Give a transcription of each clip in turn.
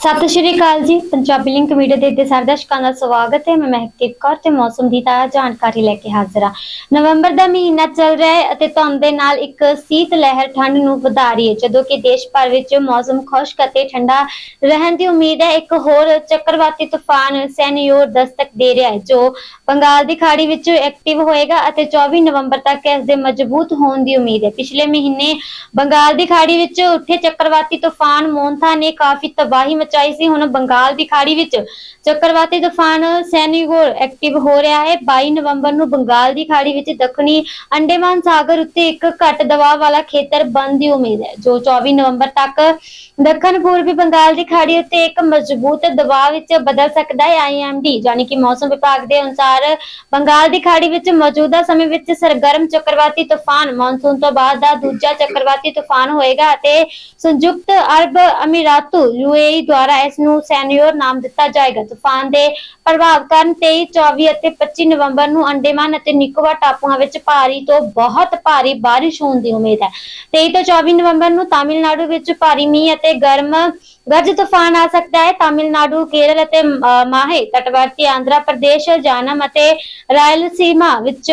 ਸਤਿ ਸ਼੍ਰੀ ਅਕਾਲ ਜੀ, Punjabi link media ਦੇ ਦੇ ਸਾਰੇ ਦਰਸ਼ਕਾਂ ਦਾ ਸਵਾਗਤ ਹੈ। ਮੈਂ ਮਹਿਕਦੀਪ ਕੌਰ ਤੇ ਮੌਸਮ ਦੀ ਤਾਜ਼ਾ ਜਾਣਕਾਰੀ ਲੈ ਕੇ ਹਾਜ਼ਰ ਹਾਂ। ਨਵੰਬਰ ਦਾ ਮਹੀਨਾ ਚੱਲ ਰਿਹਾ ਹੈ ਅਤੇ ਧੁੰਦ ਦੇ ਨਾਲ ਇੱਕ ਸੀਤ ਲਹਿਰ ਠੰਡ ਨੂੰ ਵਧਾ ਰਹੀ ਹੈ। ਜਦੋਂ ਕਿ ਦੇਸ਼ ਭਰ ਵਿੱਚ ਮੌਸਮ ਖੁਸ਼ਕ ਅਤੇ ਠੰਡਾ ਰਹਿਣ ਦੀ ਉਮੀਦ ਹੈ, ਇੱਕ ਹੋਰ ਚੱਕਰਵਾਤੀ ਤੂਫਾਨ ਸੈਨਯੋਰ ਦਸਤਕ ਦੇ ਰਿਹਾ ਹੈ, ਜੋ ਬੰਗਾਲ ਦੀ ਖਾੜੀ ਵਿੱਚ ਐਕਟਿਵ ਹੋਏਗਾ ਅਤੇ 24 ਨਵੰਬਰ ਤੱਕ ਇਸ ਦੇ ਮਜ਼ਬੂਤ ਹੋਣ ਦੀ ਉਮੀਦ ਹੈ। ਪਿਛਲੇ ਮਹੀਨੇ ਬੰਗਾਲ ਦੀ ਖਾੜੀ ਵਿੱਚ ਉੱਠੇ ਚੱਕਰਵਾਤੀ ਤੂਫਾਨ ਮੋਂਥਾ ਨੇ ਕਾਫੀ ਤਬਾਹੀ ਮਚਾਈ ਸੀ ਹੁਣ ਬੰਗਾਲ ਦੀ ਖਾੜੀ ਵਿੱਚ। ਚੱਕਰਵਾਤੀ ਤੂਫਾਨ ਸੈਨੀਗੋਰ ਐਕਟਿਵ ਹੋ ਰਿਹਾ ਹੈ। 22 ਨਵੰਬਰ ਨੂੰ ਬੰਗਾਲ ਦੀ ਖਾੜੀ ਵਿੱਚ ਦੱਖਣੀ ਅੰਡੇਮਾਨ ਸਾਗਰ ਉੱਤੇ ਇੱਕ ਘੱਟ ਦਬਾਅ ਵਾਲਾ ਖੇਤਰ ਬਣਨ ਦੀ ਉਮੀਦ ਹੈ, ਜੋ 24 ਨਵੰਬਰ ਤੱਕ ਦੱਖਣ ਪੂਰਬੀ ਬੰਗਾਲ ਦੀ ਖਾੜੀ ਉੱਤੇ ਇੱਕ ਮਜ਼ਬੂਤ ਦਬਾਅ ਵਿੱਚ ਬਦਲ ਸਕਦਾ ਹੈ। ਆਈਐਮਡੀ ਯਾਨੀ ਕਿ ਮੌਸਮ ਵਿਭਾਗ ਦੇ ਅਨੁਸਾਰ ਬੰਗਾਲ ਦੀ ਖਾੜੀ ਵਿੱਚ ਮੌਜੂਦਾ ਸਮੇਂ ਵਿੱਚ ਸਰਗਰਮ ਚੱਕਰਵਾਤੀ ਤੂਫਾਨ, ਮੌਨਸੂਨ ਤੋਂ ਬਾਅਦ ਦਾ ਦੂਜਾ ਚੱਕਰਵਾਤੀ ਤੂਫਾਨ ਹੋਏਗਾ ਅਤੇ ਸੰਯੁਕਤ ਅਰਬ ਅਮੀਰਾਤੂ ਯੂਏਈ ਦੁਆਰਾ ਇਸ ਨੂੰ ਸੈਨਿਓਰ ਨਾਮ ਦਿੱਤਾ ਜਾਏਗਾ। ਤੂਫਾਨ ਦੇ ਪ੍ਰਭਾਵ ਕਾਰਨ 23 24 ਅਤੇ 25 ਨਵੰਬਰ ਨੂੰ ਅੰਡੇਮਾਨ ਅਤੇ ਨਿਕੋਬਾਰ ਟਾਪੂਆਂ ਵਿੱਚ ਭਾਰੀ ਤੋਂ ਬਹੁਤ ਭਾਰੀ ਬਾਰਿਸ਼ ਹੋਣ ਦੀ ਉਮੀਦ ਹੈ। 23 ਤੋਂ 24 ਨਵੰਬਰ ਨੂੰ ਤਾਮਿਲਨਾਡੂ ਵਿੱਚ ਭਾਰੀ ਮੀਂਹ ਅਤੇ ਗਰਮ ਗਰਜ ਤੂਫਾਨ ਆ ਸਕਦਾ ਹੈ। ਤਾਮਿਲਨਾਡੂ ਕੇਰਲ ਅਤੇ ਅ, ਮਾਹੇ ਤਟਵਰਤੀ ਆਂਧਰਾ ਪ੍ਰਦੇਸ਼ ਜਾਨਮ ਅਤੇ ਰਾਇਲਸੀਮਾ ਵਿੱਚ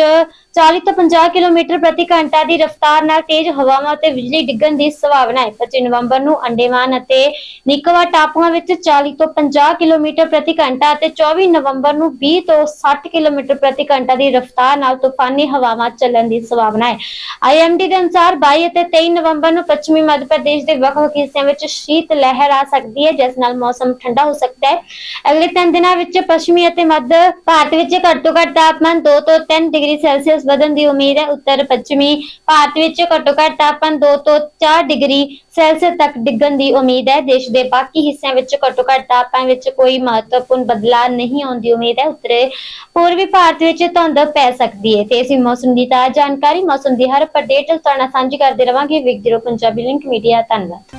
40 ਤੋਂ 50 ਕਿਲੋਮੀਟਰ ਪ੍ਰਤੀ ਘੰਟਾ ਦੀ ਰਫ਼ਤਾਰ ਨਾਲ ਤੇਜ਼ ਹਵਾਵਾਂ ਅਤੇ ਬਿਜਲੀ ਡਿੱਗਣ ਦੀ ਸੰਭਾਵਨਾ ਹੈ। 25 ਨਵੰਬਰ ਨੂੰ ਅੰਡੇਮਾਨ ਅਤੇ ਨਿਕੋਬਾਰ ਟਾਪੂਆਂ ਵਿੱਚ 40 ਤੋਂ 50 ਕਿਲੋਮੀਟਰ ਪ੍ਰਤੀ ਘੰਟਾ ਅਤੇ 24 ਨਵੰਬਰ ਨੂੰ 20 ਤੋਂ 60 ਕਿਲੋਮੀਟਰ ਪ੍ਰਤੀ ਘੰਟਾ ਦੀ ਰਫ਼ਤਾਰ ਨਾਲ ਤੂਫਾਨੀ ਹਵਾਵਾਂ ਚੱਲਣ ਦੀ ਸੰਭਾਵਨਾ ਹੈ। ਆਈਐਮਡੀ ਦੇ ਅਨੁਸਾਰ 22 ਅਤੇ 23 ਨਵੰਬਰ ਨੂੰ ਪੱਛਮੀ ਮੱਧ ਪ੍ਰਦੇਸ਼ ਦੇ ਵੱਖ-ਵੱਖ ਹਿੱਸਿਆਂ ਵਿੱਚ ਸ਼ੀਤ ਲਹਿਰ ਆ ਸਕਦੀ ਹੈ, ਜਿਸ ਨਾਲ ਮੌਸਮ ਠੰਡਾ ਹੋ ਸਕਦਾ ਹੈ। ਅਗਲੇ ਤਿੰਨ ਦਿਨਾਂ ਵਿੱਚ ਪੱਛਮੀ ਅਤੇ ਮੱਧ ਭਾਰਤ ਵਿੱਚ ਘੱਟ ਤੋਂ ਘੱਟ ਤਾਪਮਾਨ 2 ਤੋਂ 3 ਡਿਗਰੀ ਸੈਲਸੀਅਸ ਵਧਣ ਦੀ ਉਮੀਦ ਹੈ। ਉੱਤਰ ਪੱਛਮੀ ਭਾਰਤ ਵਿੱਚ ਘੱਟੋ ਘੱਟ ਤਾਪਮਾਨ 2 ਤੋਂ 4 ਡਿਗਰੀ ਸੈਲਸੀਅਸ ਤੱਕ ਡਿੱਗਣ ਦੀ ਉਮੀਦ ਹੈ। ਦੇਸ਼ ਦੇ ਬਾਕੀ ਹਿੱਸਿਆਂ ਵਿੱਚ ਘੱਟੋ ਘੱਟ ਤਾਪਮਾਨ ਵਿੱਚ ਕੋਈ ਮਹੱਤਵਪੂਰਨ ਬਦਲਾਅ ਨਹੀਂ ਆਉਣ ਦੀ ਉਮੀਦ ਹੈ। ਉੱਤਰੇ ਪੂਰਬੀ ਭਾਰਤ ਵਿੱਚ ਧੁੰਦ ਪੈ ਸਕਦੀ ਹੈ। ਤੇ ਅਸੀਂ ਮੌਸਮ ਦੀ ਤਾਜ਼ਾ ਜਾਣਕਾਰੀ ਮੌਸਮ ਦੀ ਹਰ ਅਪਡੇਟ ਤੁਹਾਡੇ ਨਾਲ ਸਾਂਝੀ ਕਰਦੇ ਰਵਾਂਗੇ। ਵੇਖਦੇ ਰਹੋ ਪੰਜਾਬੀ ਲਿੰਕ ਮੀਡੀਆ, ਧੰਨਵਾਦ।